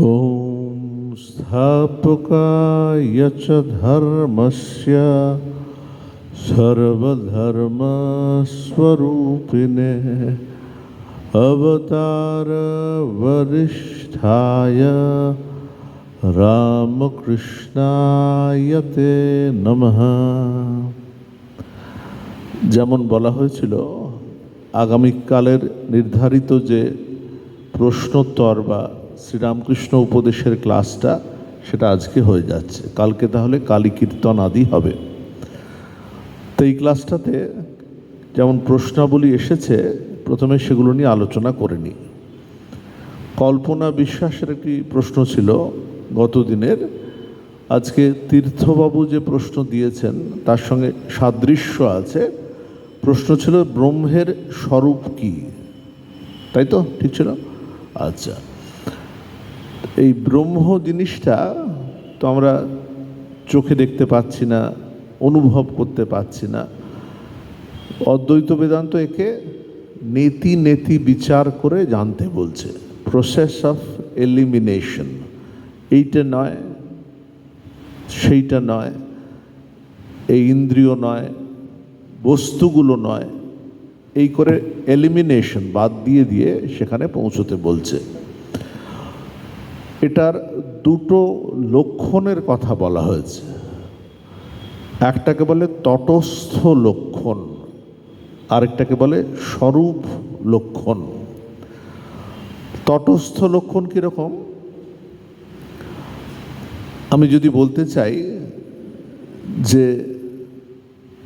ॐ स्थापकाय च धर्मस्य सर्वधर्मस्वरूपिणे अवतारवरिष्ठाय রামকৃষ্ণায় তে নমঃ যেমন বলা হয়েছিল আগামীকালের নির্ধারিত যে প্রশ্নোত্তর বা শ্রীরামকৃষ্ণ উপদেশের ক্লাসটা সেটা আজকে হয়ে যাচ্ছে। কালকে তাহলে কালী কীর্তন আদি হবে। তো এই ক্লাসটাতে যেমন প্রশ্নাবলী এসেছে, প্রথমে সেগুলো নিয়ে আলোচনা করে নিই। কল্পনা বিশ্বাসের একটি প্রশ্ন ছিল গতদিনের আজকে তীর্থবাবু যে প্রশ্ন দিয়েছেন, তার সঙ্গে সাদৃশ্য আছে। প্রশ্ন ছিল, ব্রহ্মের স্বরূপ কি? তাই তো? ঠিক ছিল? আচ্ছা। এই ব্রহ্ম জিনিসটা তো আমরা চোখে দেখতে পাচ্ছি না, অনুভব করতে পাচ্ছি না। অদ্বৈত বেদান্ত একে নেতি নেতি বিচার করে জানতে বলছে। প্রসেস অফ এলিমিনেশন এইটা নয়, সেইটা নয়, এই ইন্দ্রিয় নয়, বস্তুগুলো নয়। এই করে এলিমিনেশন বাদ দিয়ে দিয়ে সেখানে পৌঁছতে বলছে। এটার দুটো লক্ষণের কথা বলা হয়েছে। একটাকে বলে তটস্থ লক্ষণ, আরেকটাকে বলে স্বরূপ লক্ষণ। তটস্থ লক্ষণ কীরকম? আমি যদি বলতে চাই যে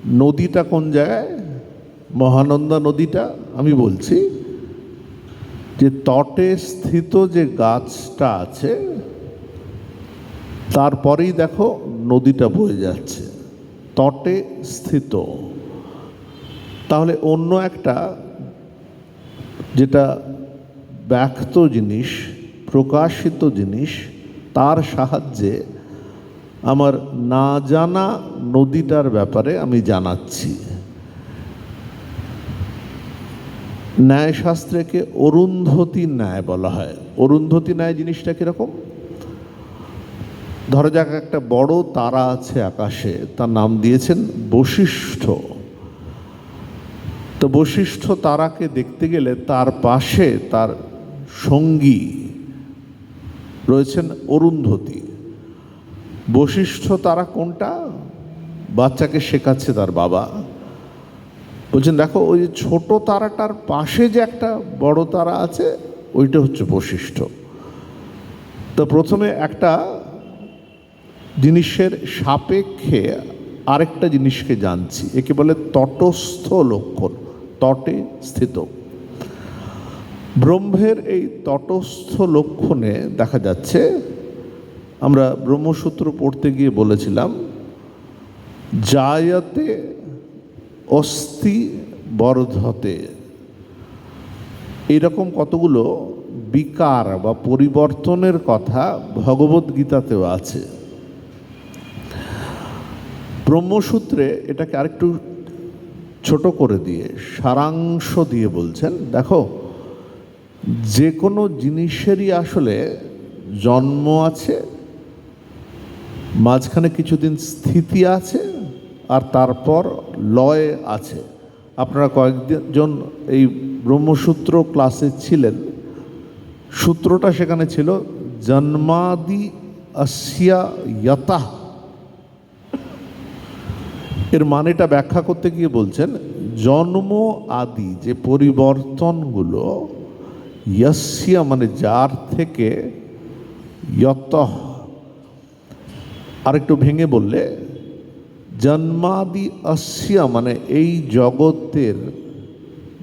নদীটা কোন জায়গায়? মহানন্দা নদীটা, আমি বলছি যে তটে স্থিত যে গাছটা আছে, তারপরেই দেখো নদীটা বয়ে যাচ্ছে। তটে স্থিত। তাহলে অন্য একটা যেটা ব্যক্ত জিনিস, প্রকাশিত জিনিস, তার সাহায্যে আমার না জানা নদীটার ব্যাপারে আমি জানাচ্ছি। ন্যায়শাস্ত্রকে অরুন্ধতী ন্যায় বলা হয়। অরুন্ধতী ন্যায় জিনিসটা কীরকম? ধরা যাক, একটা বড় তারা আছে আকাশে, তার নাম দিয়েছেন বশিষ্ঠ। তো বশিষ্ঠ তারাকে দেখতে গেলে তার পাশে তার সঙ্গী রয়েছেন অরুন্ধতী। বশিষ্ঠ তারা কোনটা? বাচ্চাকে শেখাচ্ছে তার বাবা। বলছেন, দেখো, ওই যে ছোট তারাটার পাশে যে একটা বড় তারা আছে, ওইটা হচ্ছে বশিষ্ঠ তো প্রথমে একটা জিনিসের সাপেক্ষে আরেকটা জিনিসকে জানছি, একে বলে তটস্থ লক্ষণ, তটে স্থিত। ব্রহ্মের এই তটস্থ লক্ষণে দেখা যাচ্ছে, আমরা ব্রহ্মসূত্র পড়তে গিয়ে বলেছিলাম, জায়াতে অস্থি বর্ধতে। এইরকম কতগুলো বিকার বা পরিবর্তনের কথা ভগবদ্গীতাতেও আছে। ব্রহ্মসূত্রে এটাকে আরেকটু ছোট করে দিয়ে, সারাংশ দিয়ে বলছেন, দেখো যে কোনো জিনিসেরই আসলে জন্ম আছে, মাঝখানে কিছুদিন স্থিতি আছে আর তারপর লয় আছে। আপনারা কয়েকজন এই ব্রহ্মসূত্র ক্লাসে ছিলেন। সূত্রটা সেখানে ছিল, জন্মাদি আসিয়া যতা এর মানেটা ব্যাখ্যা করতে গিয়ে বলছেন, জন্ম আদি যে পরিবর্তনগুলো, ইয়াসিয়া মানে যার থেকে যত আরেকটু ভেঙে বললে জন্মাদি আসিয়া মানে এই জগতের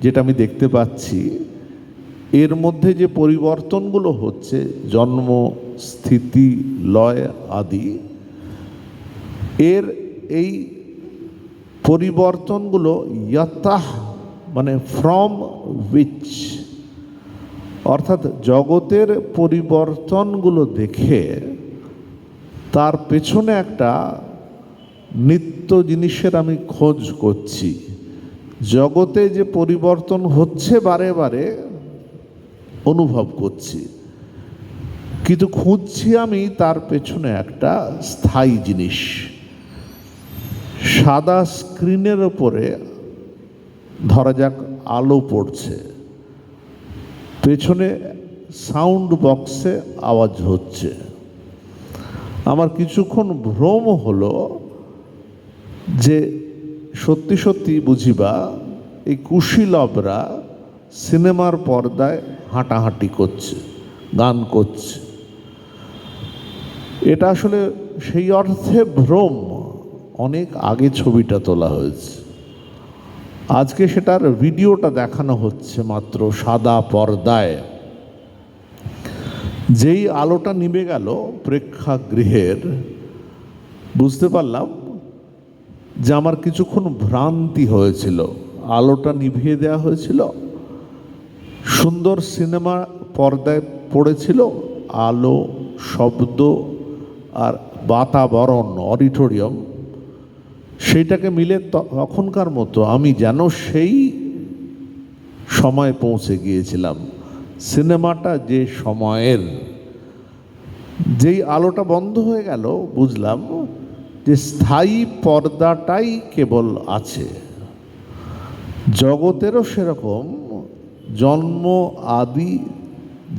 যেটা আমি দেখতে পাচ্ছি, এর মধ্যে যে পরিবর্তনগুলো হচ্ছে, জন্ম, স্থিতি, লয় আদি, এর এই পরিবর্তনগুলো ইয়াতাহ মানে ফ্রম উইচ অর্থাৎ জগতের পরিবর্তনগুলো দেখে, তার পেছনে একটা নিত্য জিনিসের আমি খোঁজ করছি। জগতে যে পরিবর্তন হচ্ছে বারে বারে, অনুভব করছি। কিন্তু খুঁজছি আমি তার পেছনে একটা স্থায়ী জিনিস। সাদা স্ক্রিনের ওপরে, ধরা যাক, আলো পড়ছে। পেছনে সাউন্ড বক্সে আওয়াজ হচ্ছে। আমার কিছুক্ষণ ভ্রম হলো যে সত্যি সত্যি বুঝিবা, এই কুশীলবরা সিনেমার পর্দায় হাঁটাহাঁটি করছে, গান করছে। এটা আসলে সেই অর্থে ভ্রম। অনেক আগে ছবিটা তোলা হয়েছে। আজকে সেটার ভিডিওটা দেখানো হচ্ছে মাত্র সাদা পর্দায়। যেই আলোটা নিভে গেল প্রেক্ষাগৃহের, বুঝতে পারলাম যে আমার কিছুক্ষণ ভ্রান্তি হয়েছিল। আলোটা নিভিয়ে দেওয়া হয়েছিল। সুন্দর সিনেমা পর্দায় পড়েছিল। আলো, শব্দ আর বাতাবরণ, অডিটোরিয়াম, সেইটাকে মিলে তখনকার মতো আমি যেন সেই সময় পৌঁছে গিয়েছিলাম। সিনেমাটা যে সময়ের, যেই আলোটা বন্ধ হয়ে গেল, বুঝলাম যে স্থায়ী পর্দাটাই কেবল আছে। জগতেরও সেরকম, জন্ম, আদি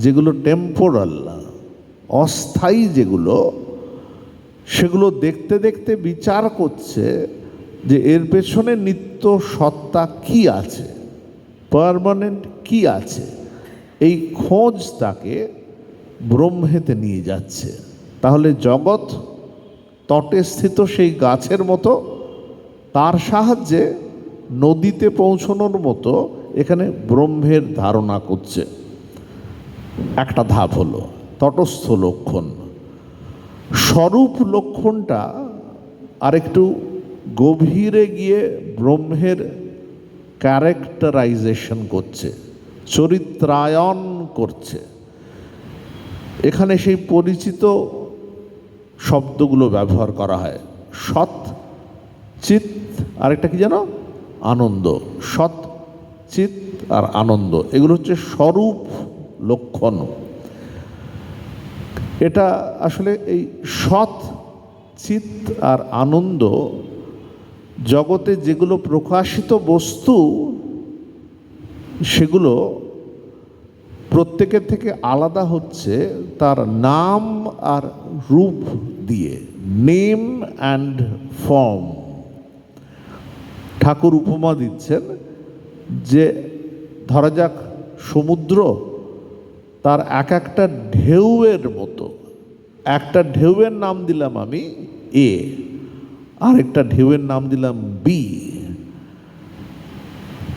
যেগুলো টেম্পোরাল অস্থায়ী যেগুলো, সেগুলো দেখতে দেখতে বিচার করছে যে এর পেছনে নিত্য সত্তা কি আছে পারমানেন্ট কি আছে। এই খোঁজ তাকে ব্রহ্মেতে নিয়ে যাচ্ছে। তাহলে জগৎ তটে স্থিত সেই গাছের মতো, তার সাহায্যে নদীতে পৌঁছানোর মতো এখানে ব্রহ্মের ধারণা করছে। একটা ধাপ হলো, তটস্থ লক্ষণ। স্বরূপ লক্ষণটা আরেকটু গভীরে গিয়ে ব্রহ্মের ক্যারেক্টারাইজেশন করছে, চরিত্রায়ন করছে। এখানে সেই পরিচিত শব্দগুলো ব্যবহার করা হয়। সৎ চিত আরেকটা কি জানো? আনন্দ। সৎ চিত আর আনন্দ। এগুলো হচ্ছে স্বরূপ লক্ষণ। এটা আসলে এই সৎ চিত আর আনন্দ জগতে যেগুলো প্রকাশিত বস্তু, সেগুলো প্রত্যেকের থেকে আলাদা হচ্ছে তার নাম আর রূপ দিয়ে নেম অ্যান্ড ফর্ম ঠাকুর উপমা দিচ্ছেন যে, ধরা যাক সমুদ্র, তার এক একটা ঢেউয়ের মতো। একটা ঢেউয়ের নাম দিলাম আমি এ আর একটা ঢেউয়ের নাম দিলাম বি।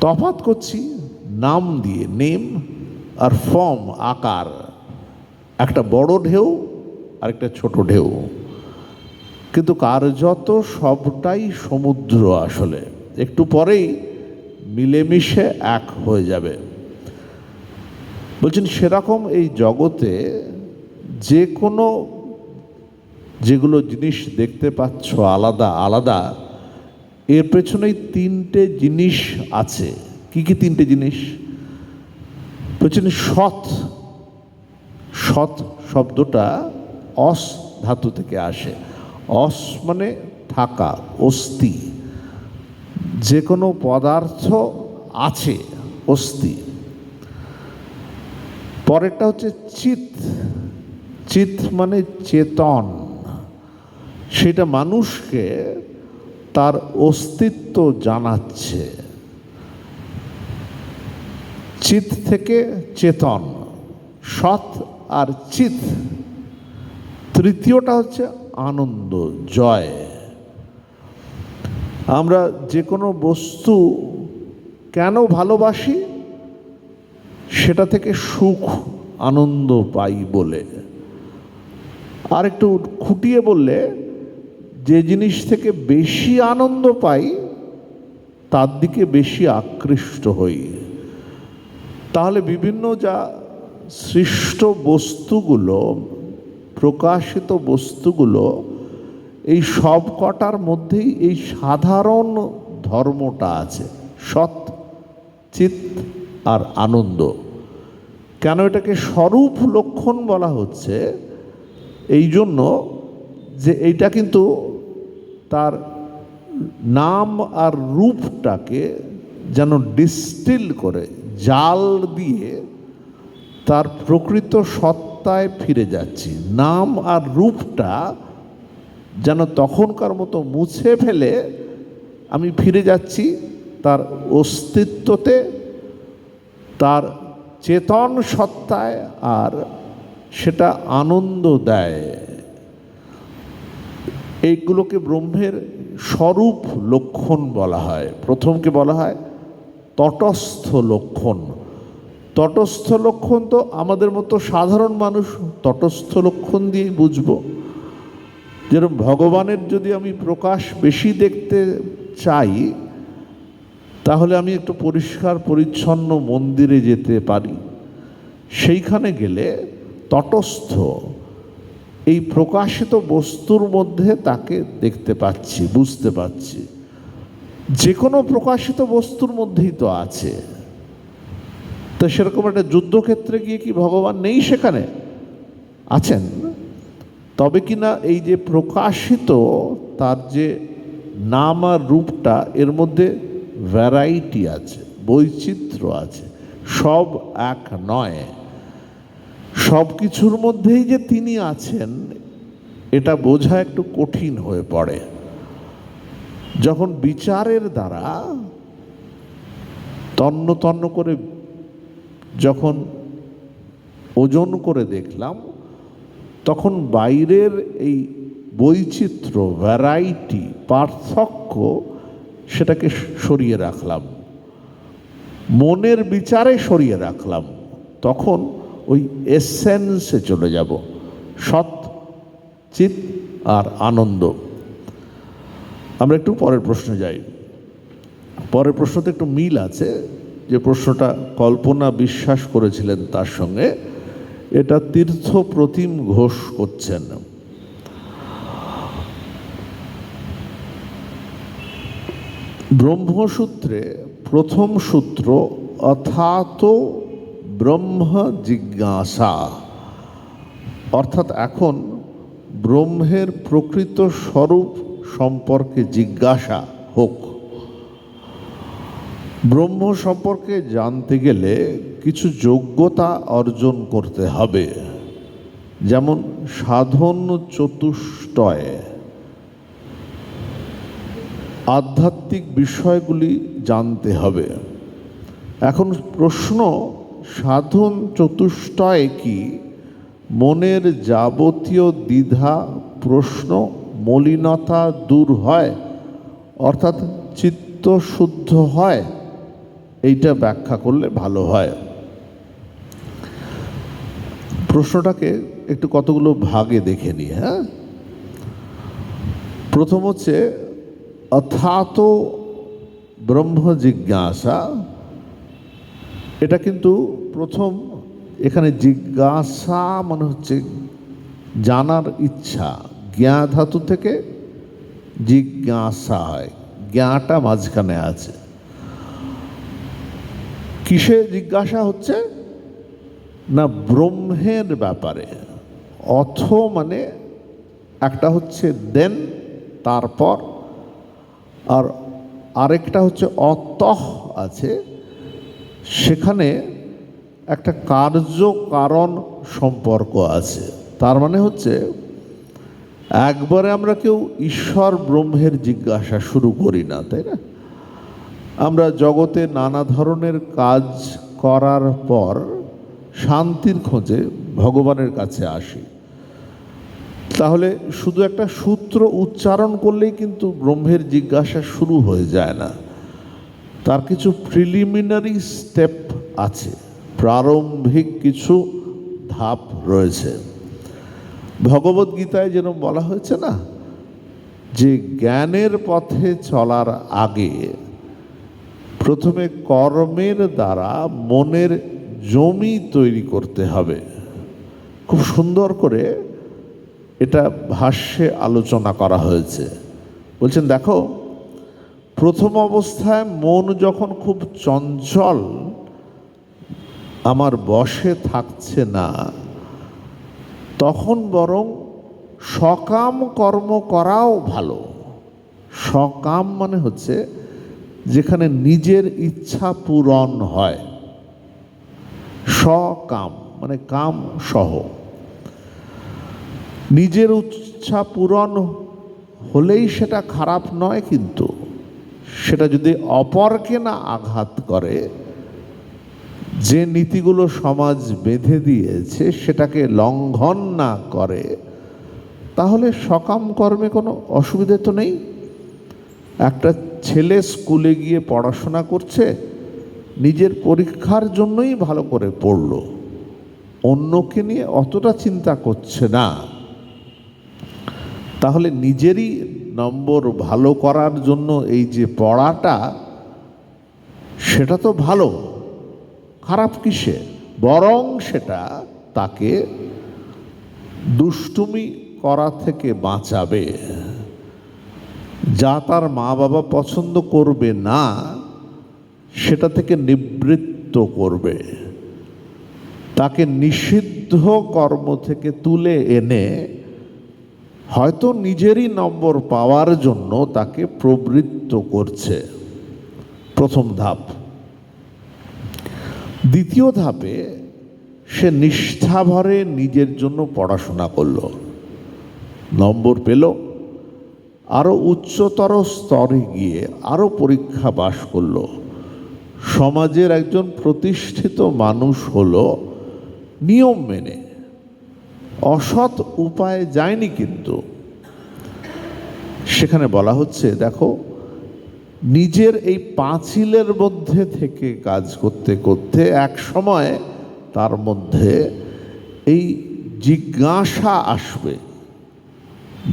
তফাত করছি, নাম দিয়ে নেম আর ফর্ম, আকার। একটা বড় ঢেউ আর একটা ছোট ঢেউ। কিন্তু কার্যত সবটাই সমুদ্র আসলে। একটু পরেই মিলেমিশে এক হয়ে যাবে। বলছেন, সেরকম এই জগতে যে কোনো যেগুলো জিনিস দেখতে পাচ্ছ আলাদা আলাদা, এর পেছনেই তিনটে জিনিস আছে। কি কি তিনটে জিনিস? বলছেন সৎ সৎ শব্দটা অস ধাতু থেকে আসে। অস মানে থাকা, অস্থি। যে কোনো পদার্থ আছে অস্থি। পরেরটা হচ্ছে চিত। চিত মানে চেতন। সেটা মানুষকে তার অস্তিত্ব জানাচ্ছে। চিত থেকে চেতন, সৎ আর চিত। তৃতীয়টা হচ্ছে আনন্দ, জয়। আমরা যে কোনো বস্তু কেন ভালোবাসি? সেটা থেকে সুখ, আনন্দ পাই বলে। আর একটু খুঁটিয়ে বললে, যে জিনিস থেকে বেশি আনন্দ পাই, তার দিকে বেশি আকৃষ্ট হই। তাহলে বিভিন্ন যা সৃষ্ট বস্তুগুলো, প্রকাশিত বস্তুগুলো, এই সব কটার মধ্যেই এই সাধারণ ধর্মটা আছে, সৎ চিত আর আনন্দ। কেন এটাকে স্বরূপ লক্ষণ বলা হচ্ছে? এই জন্য যে এইটা কিন্তু তার নাম আর রূপটাকে যেন ডিস্টিল করে জাল দিয়ে তার প্রকৃত সত্তায় ফিরে যাচ্ছি। নাম আর রূপটা যেন তখনকার মতো মুছে ফেলে আমি ফিরে যাচ্ছি তার অস্তিত্বতে, তার চেতন সত্তায় আর সেটা আনন্দ দেয়। এইগুলোকে ব্রহ্মের স্বরূপ লক্ষণ বলা হয়। প্রথমকে বলা হয় তটস্থ লক্ষণ। তটস্থ লক্ষণ তো আমাদের মতো সাধারণ মানুষ তটস্থ লক্ষণ দিয়েই বুঝব। যেরকম ভগবানের যদি আমি প্রকাশ বেশি দেখতে চাই, তাহলে আমি একটু পরিষ্কার, পরিচ্ছন্ন মন্দিরে যেতে পারি। সেইখানে গেলে তটস্থ, এই প্রকাশিত বস্তুর মধ্যে তাকে দেখতে পাচ্ছি, বুঝতে পাচ্ছি। যে কোনো প্রকাশিত বস্তুর মধ্যেই তো আছে। তো সেরকম একটা যুদ্ধক্ষেত্রে গিয়ে কি ভগবান নেই সেখানে? আছেন। তবে কি না এই যে প্রকাশিত, তার যে নাম আর রূপটা, এর মধ্যে ভ্যারাইটি আছে, বৈচিত্র্য আছে। সব এক নয়। সব কিছুর মধ্যেই যে তিনি আছেন, এটা বোঝা একটু কঠিন হয়ে পড়ে। যখন বিচারের দ্বারা তন্ন তন্ন করে যখন ওজন করে দেখলাম, তখন বাইরের এই বৈচিত্র্য ভ্যারাইটি পার্থক্য সেটাকে সরিয়ে রাখলাম। মনের বিচারে সরিয়ে রাখলাম। তখন ওই এসেন্সে চলে যাব, সৎ চিত আর আনন্দ। আমরা একটু পরের প্রশ্নে যাই। পরের প্রশ্নতে একটু মিল আছে। যে প্রশ্নটা কল্পনা বিশ্বাস করেছিলেন তার সঙ্গে। এটা তীর্থ প্রতিম ঘোষ করছেন। ব্রহ্মসূত্রে প্রথম সূত্র, অথাত ব্রহ্ম জিজ্ঞাসা। অর্থাৎ এখন ব্রহ্মের প্রকৃত স্বরূপ সম্পর্কে জিজ্ঞাসা হোক। ব্রহ্ম সম্পর্কে জানতে গেলে কিছু যোগ্যতা অর্জন করতে হবে। যেমন সাধন চতুষ্টয়। আধ্যাত্মিক বিষয়গুলি জানতে হবে। এখন প্রশ্ন, সাধন চতুষ্টয় কি? মনের যাবতীয় দ্বিধা, প্রশ্ন মলিনতা দূর হয়, অর্থাৎ চিত্ত শুদ্ধ হয়, এইটা ব্যাখ্যা করলে ভালো হয়। প্রশ্নটাকে একটু কতগুলো ভাগে দেখে নিই হ্যাঁ? প্রথম হচ্ছে, অথাত ব্রহ্ম জিজ্ঞাসা। এটা কিন্তু প্রথম এখানে জিজ্ঞাসা মানে হচ্ছে জানার ইচ্ছা। জ্ঞা ধাতু থেকে জিজ্ঞাসা হয় জ্ঞাটা মাঝখানে আছে। কিসে জিজ্ঞাসা হচ্ছে? না, ব্রহ্মের ব্যাপারে। অথ মানে একটা হচ্ছে দেন, তারপর আর আরেকটা হচ্ছে অতঃ আছে। সেখানে একটা কার্য কারণ সম্পর্ক আছে। তার মানে হচ্ছে একবারে আমরা কেউ ঈশ্বর ব্রহ্মের জিজ্ঞাসা শুরু করি না, তাই না? আমরা জগতে নানা ধরনের কাজ করার পর শান্তির খোঁজে ভগবানের কাছে আসি। তাহলে শুধু একটা সূত্র উচ্চারণ করলেই কিন্তু ব্রহ্মের জিজ্ঞাসা শুরু হয়ে যায় না। তার কিছু প্রিলিমিনারি স্টেপ আছে। প্রারম্ভিক কিছু ধাপ রয়েছে। ভগবত গীতায় যেরকম বলা হয়েছে না, যে জ্ঞানের পথে চলার আগে প্রথমে কর্মের দ্বারা মনের জমি তৈরি করতে হবে। খুব সুন্দর করে এটা ভাষ্যে আলোচনা করা হয়েছে। বলছেন, দেখো, প্রথম অবস্থায় মন যখন খুব চঞ্চল, আমার বশে থাকছে না তখন বরং সকাম কর্ম করাও ভালো। সকাম মানে হচ্ছে যেখানে নিজের ইচ্ছা পূরণ হয়। সকাম মানে কাম সহ। নিজের ইচ্ছা পূরণ হলেই সেটা খারাপ নয় কিন্তু, সেটা যদি অপরকে না আঘাত করে যে নীতিগুলো সমাজ বেঁধে দিয়েছে সেটাকে লঙ্ঘন না করে, তাহলে সকাম কর্মে কোনো অসুবিধে তো নেই? একটা ছেলে স্কুলে গিয়ে পড়াশোনা করছে, নিজের পরীক্ষার জন্যই ভালো করে পড়ল, অন্যকে নিয়ে অতটা চিন্তা করছে না। তাহলে নিজেরই নম্বর ভালো করার জন্য এই যে পড়াটা, সেটা তো ভালো। খারাপ কিসে? বরং সেটা তাকে দুষ্টুমি করা থেকে বাঁচাবে। যা তার মা বাবা পছন্দ করবে না, সেটা থেকে নিবৃত্ত করবে। তাকে নিষিদ্ধ কর্ম থেকে তুলে এনে হয়তো নিজেরই নম্বর পাওয়ার জন্য তাকে প্রবৃত্ত করছে। প্রথম ধাপ। দ্বিতীয় ধাপে সে নিষ্ঠাভরে নিজের জন্য পড়াশোনা করল। নম্বর পেল আরও উচ্চতর স্তরে গিয়ে আরও পরীক্ষা পাশ করল। সমাজের একজন প্রতিষ্ঠিত মানুষ হল, নিয়ম মেনে। অসৎ উপায়ে যায়নি কিন্তু। সেখানে বলা হচ্ছে, দেখো নিজের এই পাঁচিলের মধ্যে থেকে কাজ করতে করতে এক সময় তার মধ্যে এই জিজ্ঞাসা আসবে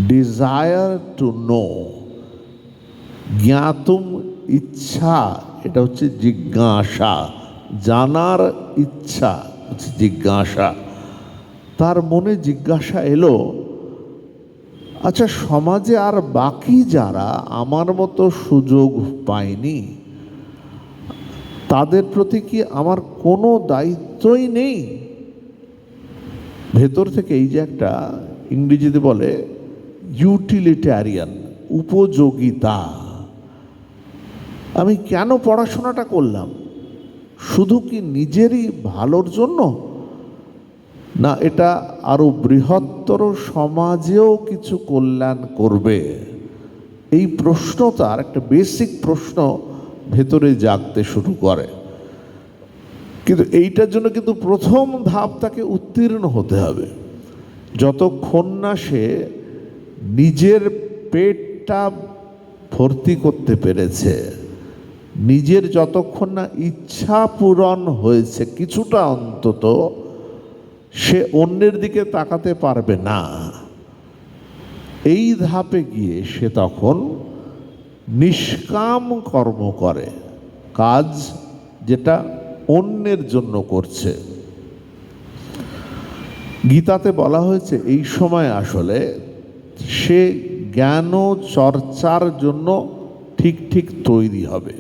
ডিজায়ার টু নো জ্ঞাতুম ইচ্ছা, এটা হচ্ছে জিজ্ঞাসা, জানার ইচ্ছা হচ্ছে জিজ্ঞাসা। তার মনে জিজ্ঞাসা এলো আচ্ছা সমাজে আর বাকি যারা আমার মতো সুযোগ পায়নি, তাদের প্রতি কি আমার কোনো দায়িত্বই নেই? ভেতর থেকে এই যে একটা ইংরেজিতে বলে, ইউটিলিটারিয়ান, উপযোগিতা। আমি কেন পড়াশোনাটা করলাম? শুধু কি নিজেরই ভালোর জন্য? না, এটা আরও বৃহত্তর সমাজেও কিছু কল্যাণ করবে। এই প্রশ্ন তার একটা বেসিক প্রশ্ন ভেতরে জাগতে শুরু করে। কিন্তু এইটার জন্য কিন্তু প্রথম ধাপ তাকে উত্তীর্ণ হতে হবে। যতক্ষণ না সে নিজের পেটটা ভর্তি করতে পেরেছে, নিজের যতক্ষণ না ইচ্ছা পূরণ হয়েছে, কিছুটা অন্তত সে অন্যের দিকে তাকাতে পারবে না। এই ধাপে গিয়ে সে তখন নিষ্কাম কর্ম করে, কাজ যেটা অন্যের জন্য করছে। গীতাতে বলা হয়েছে, এই সময় আসলে সে জ্ঞান চর্চার জন্য ঠিক ঠিক তৈরি হবে।